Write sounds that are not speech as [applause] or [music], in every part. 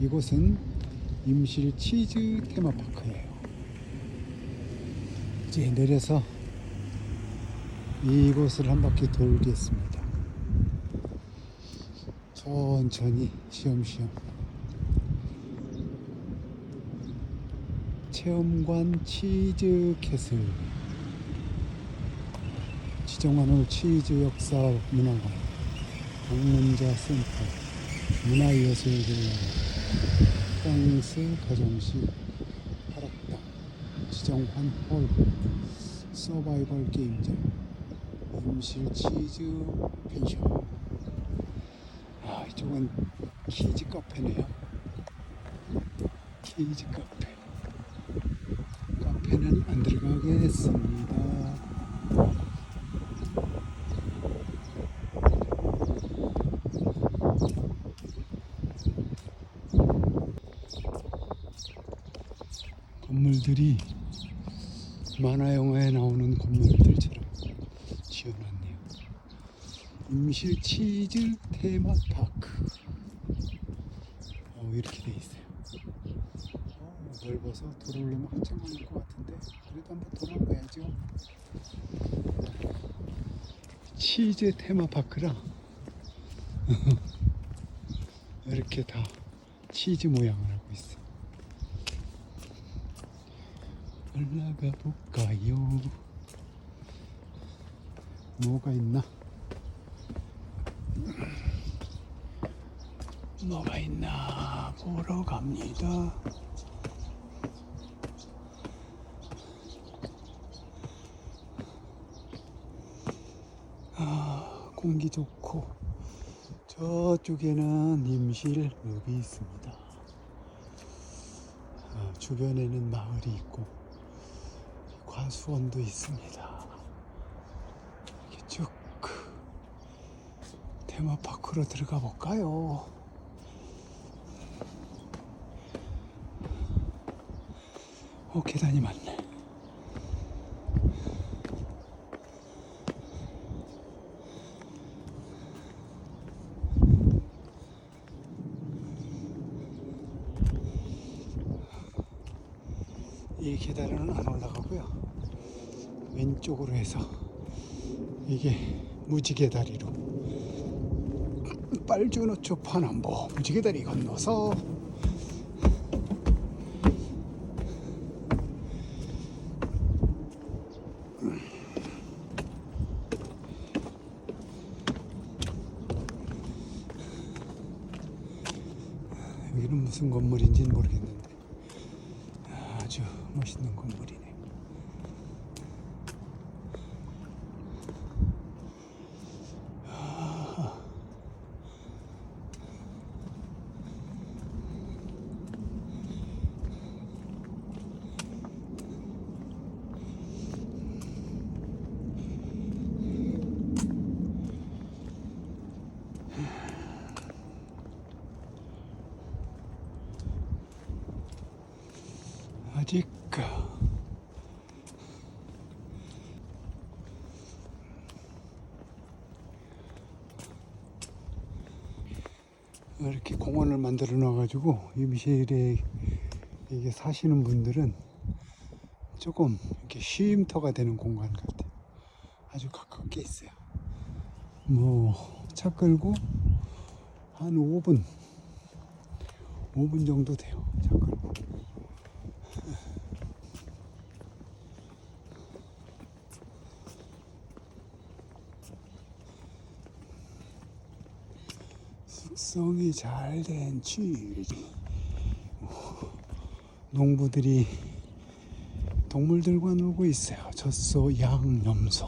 이곳은 임실 치즈 테마파크예요. 이제 내려서 이곳을 한 바퀴 돌겠습니다. 천천히 쉬엄쉬엄 체험관 치즈 캐슬 지정환홀 치즈 역사 문화관 방문자 센터 문화예술들 프랑스 가정식 파락당 지정환 홀 서바이벌 게임장 임실 치즈 펜션. 아 이쪽은 키즈 카페네요. 키즈 카페. 카페는 안 들어가겠습니다 건물들이 만화 영화에 나오는 건물들처럼 지어놨네요. 임실 치즈 테마파크. 어, 이렇게 돼 있어요. 어, 넓어서 들어오려면 한참 걸릴 것 같은데 그래도 한번 돌아가야죠. 치즈 테마파크라 [laughs] 이렇게 다 치즈 모양을 하고 있어. 올라가 볼까요? 뭐가 있나? 뭐가 있나 보러 갑니다. 아, 공기 좋고 저쪽에는 임실 읍이 있습니다. 아, 주변에는 마을이 있고 과수원도 있습니다. 이렇게 쭉 테마파크로 들어가 볼까요? 어, 계단이 많네. 이 계단은 안 올라가고요. 왼쪽으로 해서 이게 무지개 다리로 빨주노초 파남보 무지개 다리 건너서 여기는 무슨 건물인지는 모르겠는데 아주 멋있는 건물이네. 아직 이렇게 공원을 만들어 놔가지고 임실에 이게 사시는 분들은 조금 이렇게 쉼터가 되는 공간 같아요. 아주 가깝게 있어요. 뭐 차 끌고 한 5분, 5분 정도 돼요. 차 끌고. 숙성이 잘된 치즈. 농부들이 동물들과 놀고 있어요. 젖소, 양, 염소.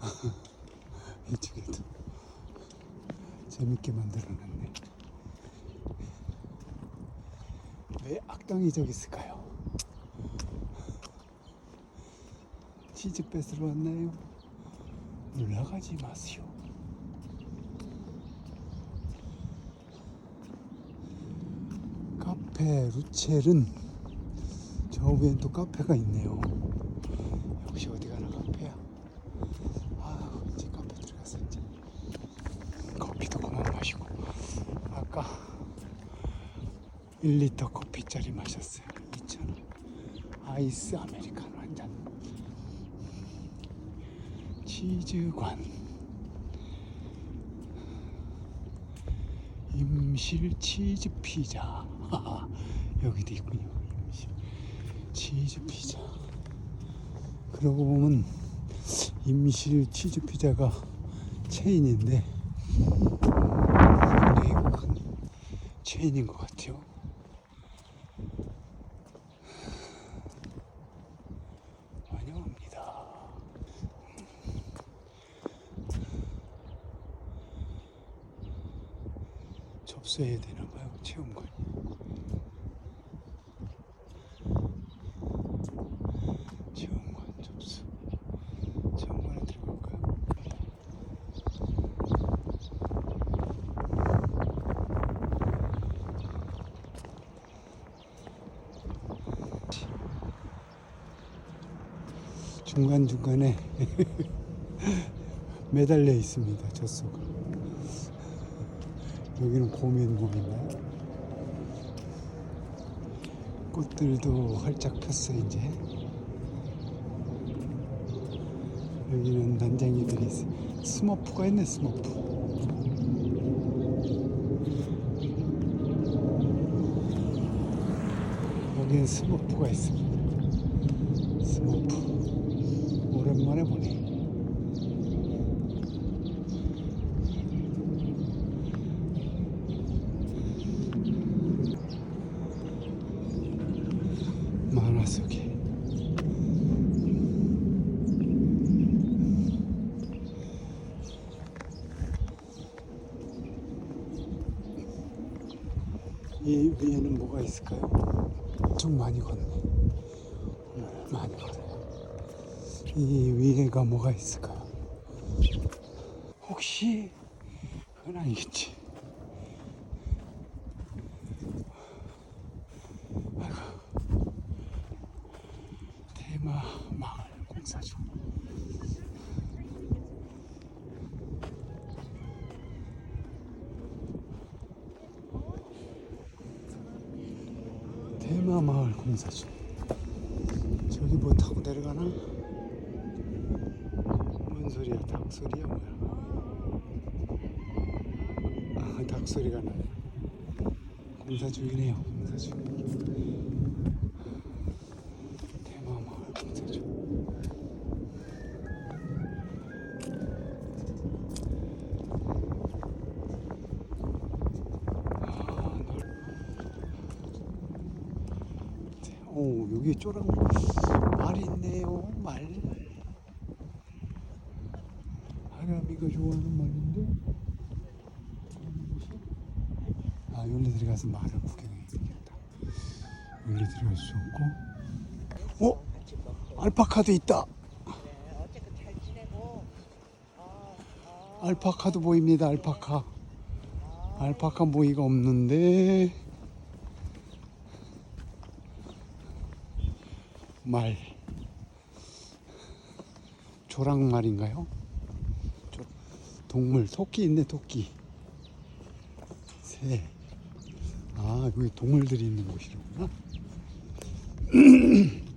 [laughs] 이쪽에도 재밌게 만들어놨네. 왜 악당이 저기 있을까요? 치즈 뺏으러 왔나요? 올라가지 마시오. 카페 루첼은 저 위엔 또 카페가 있네요. 역시 어디 가나 카페야. 아유 이제 카페 들어가서 이제 커피도 그만 마시고 1리터 커피짜리 마셨어요. 2,000원. 아이스 아메리카노 한 잔. 치즈관. 임실 치즈 피자. [laughs] 여기도 있군요. 임실 치즈 피자. 그러고 보면 임실 치즈 피자가 체인인데 굉장히 큰 체인인 것 같아요. 환영합니다. 접수해야 되나 봐요. 체험관. 체험관 접수. 체험관에 들어갈까요? 중간중간에 [laughs] 매달려 있습니다. 젖소가. 여기는 고민공인가요? 꽃들도 활짝 폈어 이제. 여기는 난쟁이들이. 스머프가 있네 스머프. 여기는 스머프가 있습니다. 스머프. 오랜만에 보네. 만화 속에 이 위에는 뭐가 있을까요? 좀 많이 걷네. 오늘 많이 걸어요. 이 위에가 뭐가 있을까요? 혹시 그건 아니겠지. 아이고. 대마 마을 공사중. 대마 마을 공사중. 저기 뭐 타고 내려가나? 뭔 소리야? 닭 소리야 뭐야? 아, 닭 소리가 나네. 공사 중이네요. 공사 중. 대마 마을 공사 중. 아, 넓. 오, 여기 쪼랑 말이 있네요. 말. 하람이가 좋아하는 말인데. 아, 여기 들어가서 말을 구경해 야겠다 여기 들어갈 수 없고. 어? 알파카도 있다. 알파카도 보입니다. 알파카. 알파카 모이가 없는데 말 조랑말인가요? 조- 동물 토끼 있네 토끼 새. 아 여기 동물들이 있는 곳이로구나. [clears throat]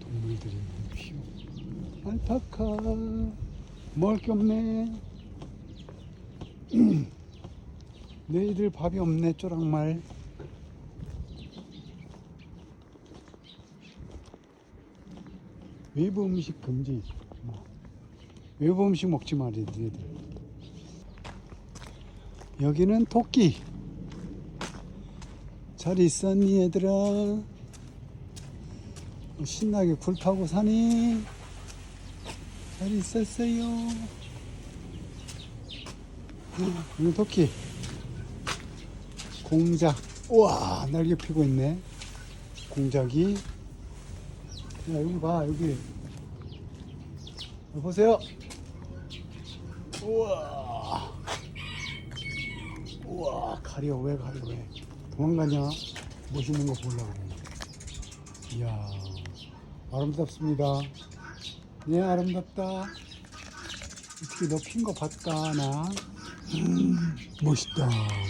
동물들이 있는 곳이요. 알파카 먹을 게 없네. [clears throat] 너희들 밥이 없네 쪼랑말. 외부 음식 금지. 뭐. 외부 음식 먹지 말이 너희들. 여기는 토끼. 잘 있었니 얘들아? 신나게 굴 타고 사니? 잘 있었어요. 이 토끼. 공작. 우와, 날개 피고 있네. 공작이. 야, 여기 봐, 여기. 여기 보세요. 우와. 우와, 가려, 왜 가려, 왜. 도망가냐? 멋있는 거 보려고. 이야, 아름답습니다. 네, 아름답다. 어떻게 너 핀 거 봤까, 나? 음, 멋있다.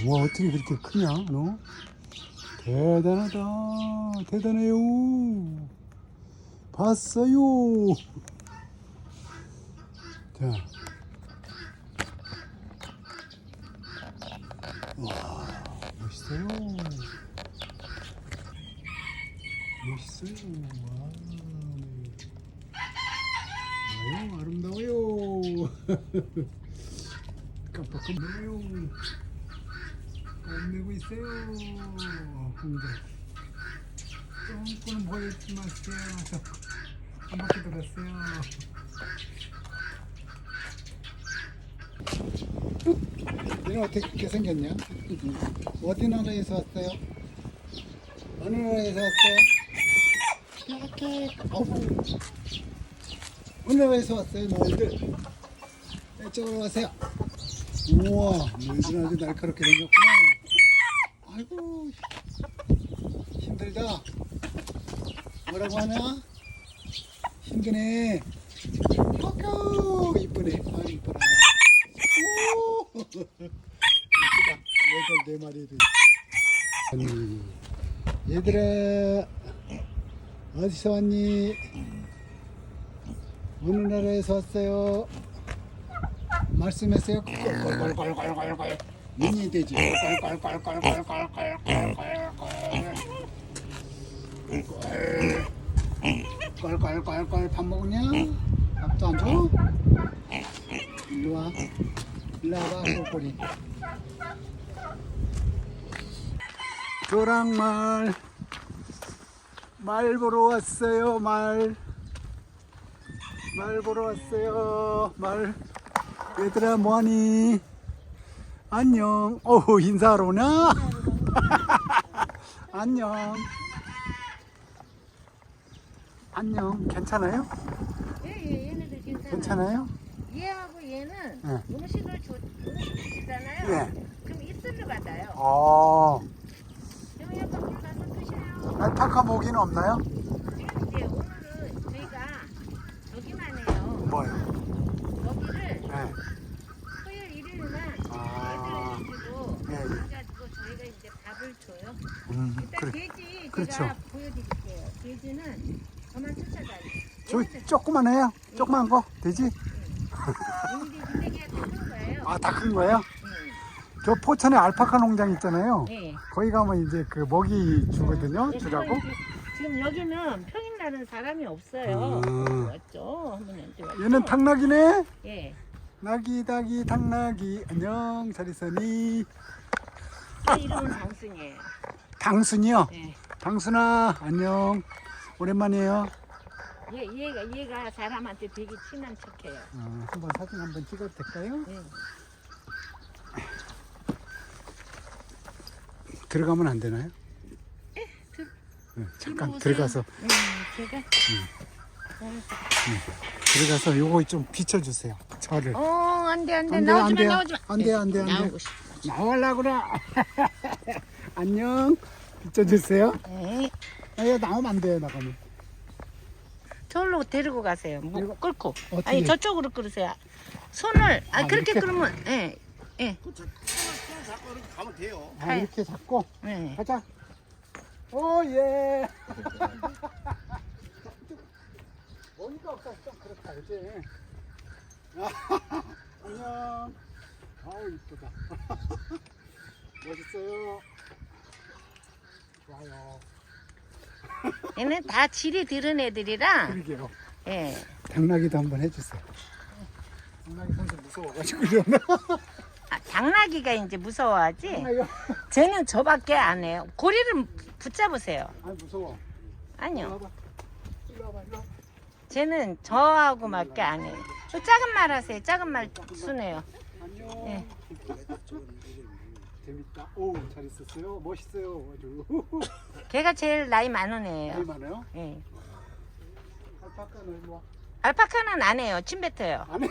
와, 어떻게 그렇게 크냐, 너? 대단하다. 대단해요. 봤어요. 자. 와, 멋있어요. 멋있어요. 와. 아유, 아름다워요. [laughs] 깜빡깜빡해요. 뽐내고 있어요. 홍대. 조금은 보여주지 마세요. 한 바퀴 돌았어요. 너는 어떻게 생겼냐? 어디 나라에서 왔어요? 어느 나라에서 왔어요? 이렇게 어우. 어느 나라에서 왔어요, 너희들? 이쪽으로 와세요. 우와, 너희들 아주 날카롭게 생겼구나. 아이고, 힘들다. 뭐라고 하냐? 힘드네. 아까 이쁘네. 아 이쁘다. 오, 이쁘다. 얘들 네 마리도. 아니, 얘들아, 어디서 왔니? 어느 나라에서 왔어요? 말씀하세요. 꼴꼴꼴꼴꼴꼴. 미니 돼지. 꼴꼴꼴꼴꼴 밥 먹냐? 밥도 안 줘? 일로 와. 일로 와봐, 꼴꼴이. 조랑말. 말 보러 왔어요, 말. 말 보러 왔어요. 말. 얘들아 뭐하니? 안녕. 어우 인사하러 오나? [laughs] 안녕. 안녕. 괜찮아요? 예, 예, 얘네들 괜찮아요. 괜찮아요? 얘하고 얘는 네. 음식을 줘, 음식 주잖아요. 예. 그럼 입술로 받아요. 어. 그럼 얘 밖에 가서 드셔요. 알파카 모기는 없나요? 지금 이제 오늘은 저희가 저기만 해요. 뭐요? 여기를 네. 토요일 일요일만 아. 애들 주고 예, 예. 해가지고 저희가 이제 밥을 줘요. 음, 일단 그래. 돼지 그렇죠. 제가 보여드릴게요. 돼지는 조그만 해요? 조그만 거? 되지? 거예요. 아, 다 큰 거예요? 네. 저 포천에 알파카 농장 있잖아요. 네. 거기 가면 이제 그 먹이 주거든요. 네, 주라고. 이제 지금 여기는 평일 날은 사람이 없어요. 음. 왔죠. 한분한테 왔죠. 얘는 탕락이네. 예. 낙이 닭이 탕락이 안녕 잘 있었니? 제 이름은 장순이에요. 당순이요. 예. 당순아 안녕. 오랜만이에요. 얘 얘가 얘가 사람한테 되게 친한 척해요. 어, 한번 사진 한번 찍어도 될까요? 예. 들어가면 안 되나요? 들- 네, 잠깐 이리 오세요. 들어가서 음, 제가 들어가서 요거 좀 비춰주세요. 저를. 어 안 돼 안 돼 안 돼, 나오지 안 마 돼. 나오지 마. 안 돼, 안 돼, 안 돼. 나오고 싶어. 나와라구나. [laughs] 안녕. 비춰주세요. 예. 아, 이거 나오면 안 돼요 나가면. 저로 데리고 가세요. 뭐 이거 끌고. 어떻게? 아니 저쪽으로 끌으세요. 손을 아, 아, 그렇게 이렇게? 끌으면 예. 예. 가면 돼요. 아 가요. 이렇게 잡고 예. 가자. 오 예. [laughs] 머리가 없어 좀 그렇다 그지. [laughs] 안녕. 아우 이쁘다. [laughs] 멋있어요. 좋아요. [laughs] 얘는 다 질이 들은 애들이라 그러게요. 예. 당나귀도 한번 해주세요. 당나귀 선수 무서워가지고 이러나. [laughs] 아, 당나귀가 이제 무서워하지. 당나귀 쟤는 저밖에 안 해요. 고리를 붙잡으세요. 아 무서워. 아니요. 와봐. 일로 와봐 일로. 와봐. 쟤는 저하고밖에 안 해요. 저 작은 말 하세요. 작은 말 순해요. 안녕. 예. 재밌다. 오, 잘 있었어요. 멋있어요. 아주. [laughs] 걔가 제일 나이 많은 나이 애예요. 많아요? 예. 알파카는 와. 알파카는 안 해요. 침 뱉어요. 안 해.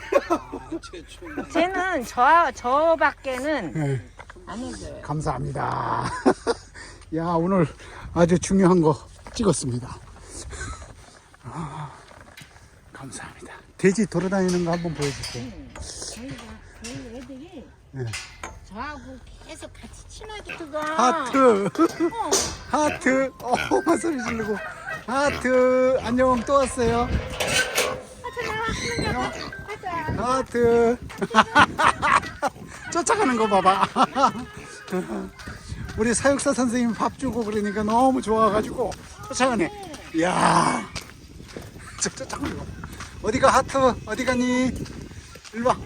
최초. 쟤는 저 저밖에는 네, 안 해줘요. 감사합니다. [laughs] 야, 오늘 아주 중요한 거 찍었습니다. 아, 감사합니다. 돼지 돌아다니는 거 한번 보여주세요. 저희가 저희 애들이 네. 계속 같이 친하게 들어가. 하트. 어. 하트. 어, 막 소리 지르고. 하트. 안녕, 또 왔어요. 안녕. 하트. [laughs] 쫓아가는 거 봐봐. [laughs] 우리 사육사 선생님 밥 주고 그러니까 너무 좋아가지고 쫓아가네. 이야. 저 쫓아가는 거. 어디가 하트? 어디 가니? 일로 와.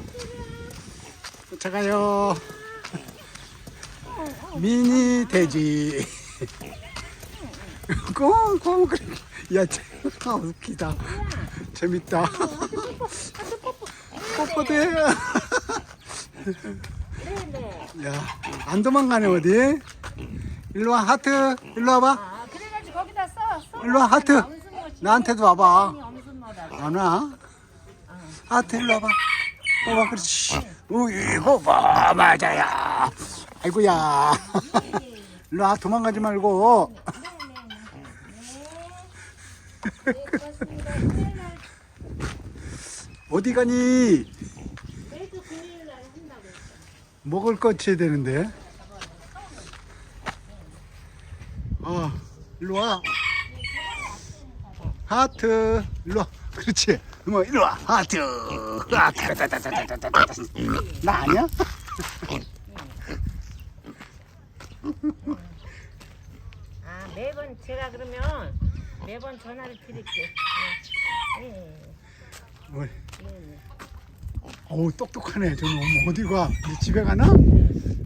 쫓아가요. 미니 돼지. 꽁꽁 그래. 야, 쟤, 아, 웃기다. 재밌다. 뽀뽀대. 야, 안 도망가네 어디? 일로 와 하트. 일로 와봐. 아, 그래가지고 거기다 써. 써. 일로 와 하트. 나한테도 와봐. 안 와? 하트 일로 와봐. 와봐 그렇지. 우이고 봐 맞아요. 아이고야. [laughs] 일로 와 도망가지 말고. 네. 금요일 날, 어디 가니? 먹을 거 쳐야 되는데. 어, 일로 와. 하트. 일로 와. 그렇지. 뭐 일로 와. 하트. 나 아니야? 아, 매번 제가 그러면 매번 전화를 드릴게. 네. 네. 뭐. 어우 똑똑하네. 저는 어머, 어디 가? 네 집에 가나?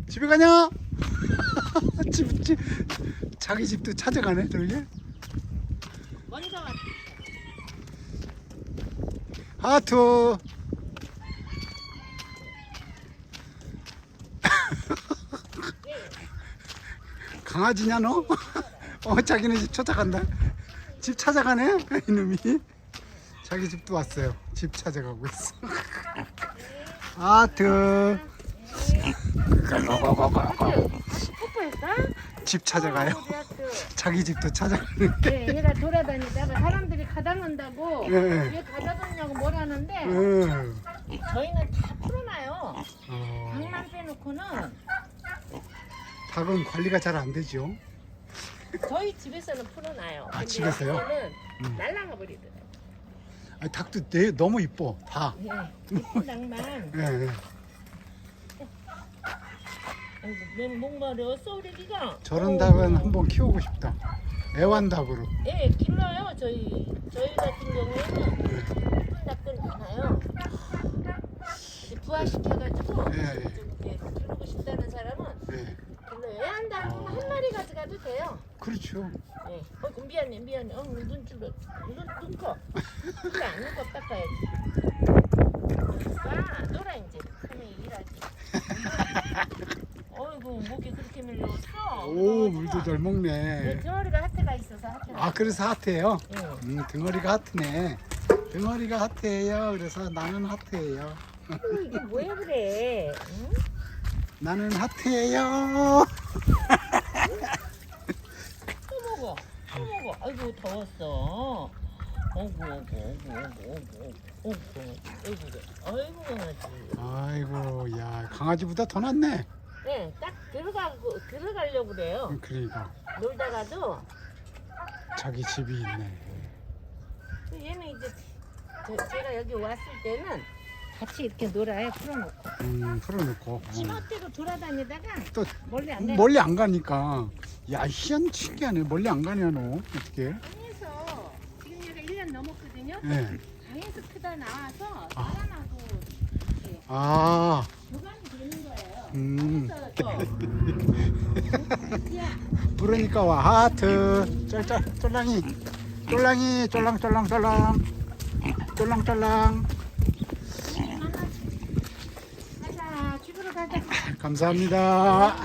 집에 가냐? [laughs] 집, 집, 자기 집도 찾아가네. 저기. 먼저 왔 하트. 강아지냐 너? [laughs] 어 자기네 집 찾아간다. 집 찾아가네 [laughs] 이놈이. 자기 집도 왔어요. 집 찾아가고 있어. [laughs] 뽀뽀했어? 집 찾아가요. [laughs] 자기 집도 찾아가는데. 네, 얘가 돌아다니다가 사람들이 가다 놓는다고 네. 왜 가다 놓냐고 뭐라는데 응. 저희는 다 풀어놔요. 어, 방만 빼놓고는 닭은 관리가 잘 안 되죠. 저희 집에서는 풀어놔요. 아, 근데 집에서요? 음. 날라가 버리더라고요. 아니, 닭도 내, 너무 이뻐 다. 네, 예쁜 닭만. 예, 예. 아이고, 너무 목마르었어 우리 기가. 저런 닭은 한번 키우고 싶다. 애완닭으로. 예, 길러요. 저희 저희 같은 경우에는 예쁜 닭들 많아요. 이제 부화시켜가지고 예, 예. 좀 이렇게 기르고 싶다는 사람은 예. 길러요. 애완닭은 한 마리 가져가도 돼요. 그렇죠. 예. 어, 미안해, 미안해. 어, 눈 줄어. 눈, 눈 커. 그래, 눈꺼 닦아야지. 아, 놀아, 이제. 그러면 일하지. 어이구, 목이 그렇게 밀려. 서. 오 물도 잘 네, 먹네. 덩어리가 하트가 있어서 하트가. 아 그래서 하트예요? 예. 음 등어리가 하트네. 등어리가 하트예요. 그래서 나는 하트예요. 아이고, 이게 뭐야, 그래. 응? 나는 하트예요. 또 먹어. 또 먹어. 아이고 더웠어. 어구 어구 어구 어구 어구 어구 어구 아이고 강아지. 아이고 야 강아지보다 더 낫네. 네, 딱 들어가 들어가려고 그래요. 음, 그러니까 놀다가도 자기 집이 있네. 그 얘는 이제 제가 여기 왔을 때는 같이 이렇게 놀아요 풀어놓고. 음 풀어놓고. 어. 지멋대로 돌아다니다가 또 멀리 안 가요. 멀리 안 가니까. 야 희한 신기하네. 멀리 안 가냐 너? 어떻게 방에서 지금 얘가 1년 넘었거든요. 예. 방에서 크다 나와서 사람하고 이렇게 아. 교감이 되는 거예요. 음. 그래서 [laughs] 야. 부르니까 와 하트. 쫄랑이. 쫄랑이 쫄랑 쫄랑 쫄랑. 쫄랑 쫄랑 가자 집으로 가자 감사합니다